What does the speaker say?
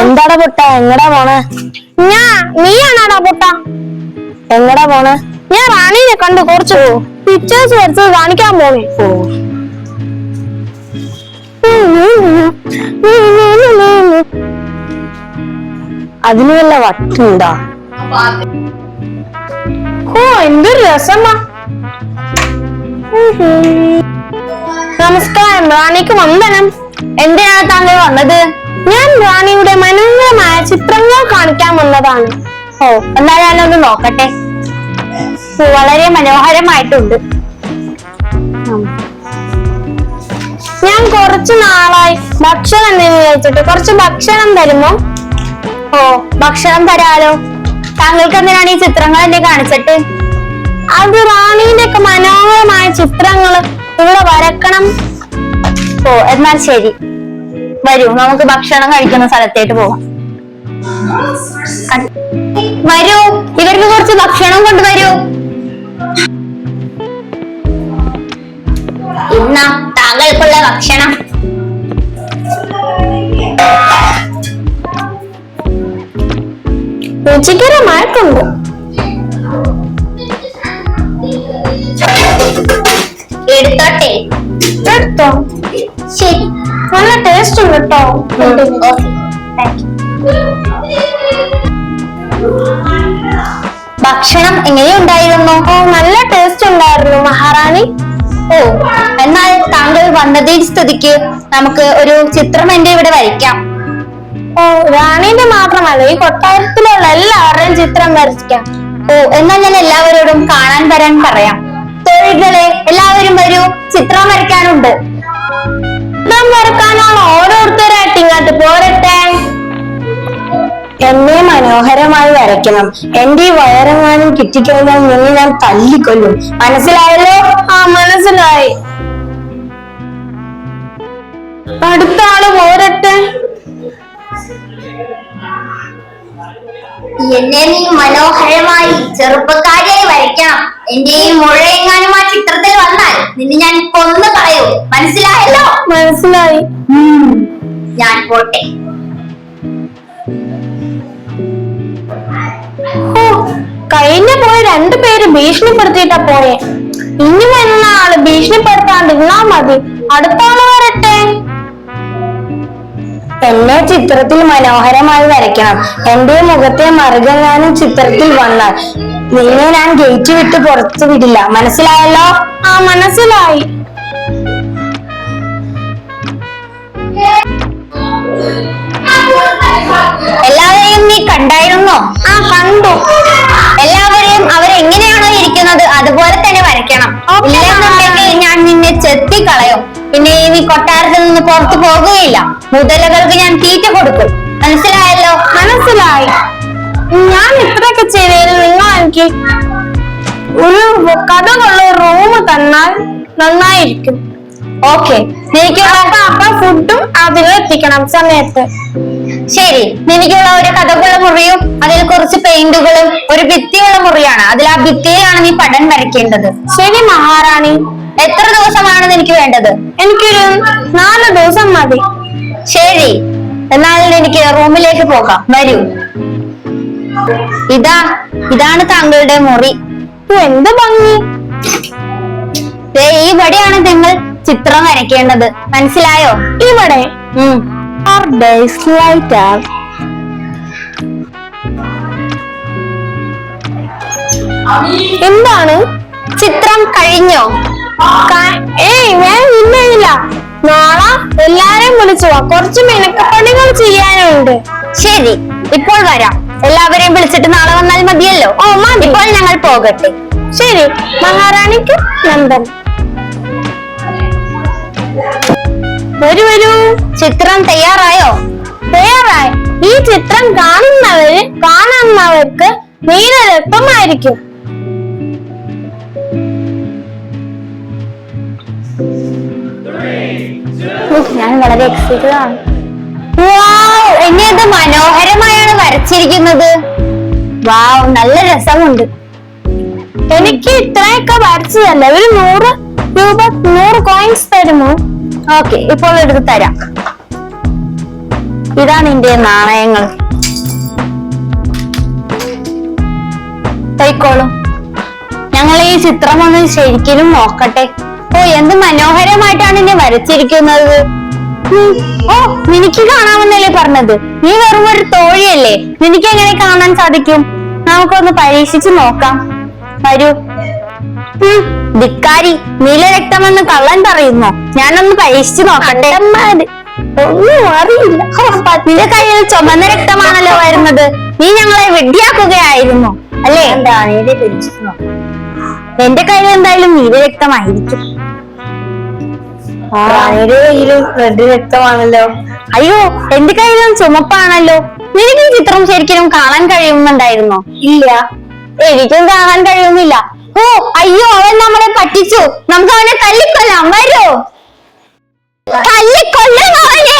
എന്താടാ പൊട്ട? എങ്ങടാ പോണേ? ഞാ നീയാണാടാ പൊട്ട? എങ്ങടാ പോണേ? ഞാൻ റാണീനെ കണ്ട്. കുറച്ച് പിക്ചേഴ്സ് വരച്ചത് കാണിക്കാൻ പോണേ അതിന് വല്ല വട്ടുണ്ടോ? ഓ എന്തൊരു രസമാ. നമസ്കാരം. റാണിക്ക് വന്ദനം. എന്തിനാണ് താങ്കൾ വന്നത്? ഞാൻ റാണിയുടെ മനോഹരമായ ചിത്രങ്ങൾ കാണിക്കാൻ വന്നതാണ്. ഓ എന്നാ ഞാനൊന്ന് നോക്കട്ടെ. വളരെ മനോഹരമായിട്ടുണ്ട്. ഞാൻ കുറച്ചു നാളായി ഭക്ഷണം കഴിച്ചിട്ട് കുറച്ച് ഭക്ഷണം തരുമോ? ഓ ഭക്ഷണം തരാലോ? താങ്കൾക്ക് എന്തിനാണ് ഈ ചിത്രങ്ങൾ എന്നെ കാണിച്ചിട്ട്? അത് റാണിന്റെ ഒക്കെ മനോഹരമായ ചിത്രങ്ങൾ ഇവിടെ വരക്കണം. ഓ എന്നാൽ ശരി. വരൂ. നമുക്ക് ഭക്ഷണം കഴിക്കുന്ന സ്ഥലത്തേക്ക് പോവാം. വരൂ. ഇവർക്ക് കുറച്ച് ഭക്ഷണം കൊണ്ടുവരൂ. ഇന്ന താങ്കൾക്കുള്ള ഭക്ഷണം. രുചികരമായിട്ടുണ്ട് എടുത്തോട്ടെ. എടുത്തോ. നല്ല ടേസ്റ്റ് ഉണ്ട് കേട്ടോ ഭക്ഷണം എങ്ങനെയുണ്ടായിരുന്നു ഓ നല്ല ടേസ്റ്റ് ഉണ്ടായിരുന്നു മഹാറാണി. ഓ എന്നാൽ താങ്കൾ വന്നതേ സ്ഥിതിക്ക് നമുക്ക് ഒരു ചിത്രം എന്റെ ഇവിടെ വരയ്ക്കാം. ഓ റാണീന്റെ മാത്രമല്ല ഈ കൊട്ടാരത്തിലുള്ള എല്ലാവരുടെയും ചിത്രം വരയ്ക്കാം. ഓ എന്നാൽ ഞാൻ എല്ലാവരോടും കാണാൻ വരാൻ പറയാം. തൊഴിലുകളെ എല്ലാവരും വരൂ ചിത്രം വരയ്ക്കാനുണ്ട്. ചിത്രം വരക്കാനാണ് ഓരോരുത്തരായിട്ട് ഇങ്ങോട്ട് പോരട്ടെ? എന്നെ മനോഹരമായി വരയ്ക്കണം. എന്റെ ഈ വയറെങ്ങാനും കിട്ടിക്കഴിഞ്ഞാൽ നിന്നെ ഞാൻ തല്ലിക്കൊല്ലും. മനസ്സിലായല്ലോ? ആ മനസ്സിലായി. അടുത്ത ആൾ പോരട്ടെ? എന്നെ നീ മനോഹരമായി ചെറുപ്പക്കാരിയായി വരയ്ക്കണം എന്റെ ഈ മുഴയെങ്ങാനും ആ ചിത്രത്തിൽ വന്നാൽ നിന്നെ ഞാൻ കൊന്നു കളയൂ. മനസ്സിലായല്ലോ? മനസ്സിലായി. ഞാൻ പോട്ടെ കഴിഞ്ഞ പോയ രണ്ടു പേര് ഭീഷണിപ്പെടുത്തിയിട്ടാ പോയെ. ഇനി വരുന്ന ആൾ ഭീഷണിപ്പെടുത്താണ്ടിരുന്നാ മതി. അടുത്ത ആൾ വരട്ടെ എന്നെ ചിത്രത്തിൽ മനോഹരമായി വരയ്ക്കണം. എന്റെ മുഖത്തെ മറുകങ്ങാനും ചിത്രത്തിൽ വന്നാൽ നിന്നെ ഞാൻ ഗേറ്റ് വിട്ട് പുറത്തു വിടില്ല. മനസ്സിലായല്ലോ? ആ മനസ്സിലായി. എല്ലാവരെയും നീ കണ്ടായിരുന്നോ? ആ കണ്ടു. എല്ലാവരെയും അവരെങ്ങനെയാണോ ഇരിക്കുന്നത് അതുപോലെ തന്നെ വരയ്ക്കണം. ഇല്ലെന്നുണ്ടെങ്കിൽ ഞാൻ നിന്നെ ചെത്തി കളയും പിന്നെ ഈ നീ കൊട്ടാരത്തിൽ നിന്ന് പുറത്തു പോകുകയില്ല. മുതലകൾക്ക് ഞാൻ തീറ്റ കൊടുക്കും. മനസ്സിലായല്ലോ? മനസ്സിലായി. ഞാൻ ഇത്രയൊക്കെ ചെയ്തതിന് നിങ്ങൾ എനിക്ക് ഒരു കഥകളുള്ള റൂം തന്നാൽ നന്നായിരിക്കും. ഓക്കെ നിനക്കുള്ള അപ്പ ഫുഡും ഫുഡും അതിലെത്തിക്കണം സമയത്ത്. ശരി. നിനക്കുള്ള ഒരു കഥകുള്ള മുറിയും അതിൽ കുറച്ച് പെയിന്റുകളും ഒരു ഭിത്തിയുള്ള മുറിയാണ്. അതിൽ ആ ഭിത്തിയിലാണ് നീ പടം വരയ്ക്കേണ്ടത്. ശരി മഹാറാണി. എത്ര ദിവസമാണ് എനിക്ക് വേണ്ടത്? എനിക്കൊരു നാല് ദിവസം മതി. ശരി. എന്നാൽ എനിക്ക് റൂമിലേക്ക് പോകാം. വരൂ. ഇതാ ഇതാണ് താങ്കളുടെ മുറി. എന്ത് ഭംഗി. ഇവിടെയാണ് നിങ്ങൾ ചിത്രം വരയ്ക്കേണ്ടത്. മനസ്സിലായോ? ഇവിടെ. എന്താണ്? ചിത്രം കഴിഞ്ഞോ? ഏയ് ഞാൻ ഇല്ല നാളെ എല്ലാരെയും വിളിച്ചു വാ. കുറച്ച് മിനക്കപ്പണികൾ ചെയ്യാനുണ്ട്. ശരി ഇപ്പോൾ വരാം. എല്ലാവരെയും വിളിച്ചിട്ട് നാളെ വന്നാൽ മതിയല്ലോ? ഓ മതി. ഇപ്പോൾ ഞങ്ങൾ പോകട്ടെ. ശരി മഹാറാണിക്ക് നന്ദൻ. വരൂ വരൂ. ചിത്രം തയ്യാറായോ? തയ്യാറായി. ഈ ചിത്രം കാണുന്നവര് കാണുന്നവർക്ക് നീലരക്തമായിരിക്കും ഞാൻ വളരെ എക്സൈറ്റഡ് ആണ്. മനോഹരമായാണ് വരച്ചിരിക്കുന്നത്. വാവ് നല്ല രസമുണ്ട്. എനിക്ക് ഇത്രയൊക്കെ വരച്ചതല്ല ഒരു നൂറ് രൂപ നൂറ് കോയിൻസ് തരുമോ? ഓക്കെ ഇപ്പോൾ എടുത്ത് തരാം. ഇതാണ് എന്റെ നാണയങ്ങൾ. തൈക്കോളും ഞങ്ങൾ ഈ ചിത്രം ഒന്ന് ശരിക്കും നോക്കട്ടെ. ഓ എന്ത് മനോഹരമായിട്ടാണ് എന്നെ വരച്ചിരിക്കുന്നത്. ഓ നിനക്ക് കാണാമെന്നല്ലേ പറഞ്ഞത്. നീ വെറും ഒരു തോഴിയല്ലേ. നിനക്ക് എങ്ങനെ കാണാൻ സാധിക്കും? നമുക്കൊന്ന് പരീക്ഷിച്ചു നോക്കാം. വരൂ. ധിക്കാരി ധിക്കാരി നീലരക്തമെന്ന് കള്ളൻ പറയുന്നു. ഞാനൊന്ന് പരീക്ഷിച്ചു നോക്കട്ടെ. ഒന്നും അറിയില്ല. നിന്റെ കയ്യിൽ ചുമന്ന രക്തമാണല്ലോ വരുന്നത്. നീ ഞങ്ങളെ വിഡ്ഢിയാക്കുകയായിരുന്നു അല്ലേ? എന്റെ കയ്യിൽ എന്തായാലും നീലരക്തമായിരിക്കും. രക്തമാണല്ലോ അയ്യോ എന്റെ കയ്യിലും ചുമപ്പാണല്ലോ. നിനക്ക് ഈ ചിത്രം ശരിക്കും കാണാൻ കഴിയുന്നുണ്ടായിരുന്നോ? ഇല്ല. എനിക്കും കാണാൻ കഴിയുന്നില്ല. ഓ അയ്യോ അവൻ നമ്മളെ പറ്റിച്ചു. നമുക്ക് അവനെ തല്ലിക്കൊല്ലാം. വരൂ. തല്ലിക്കൊല്ലാം അവനെ.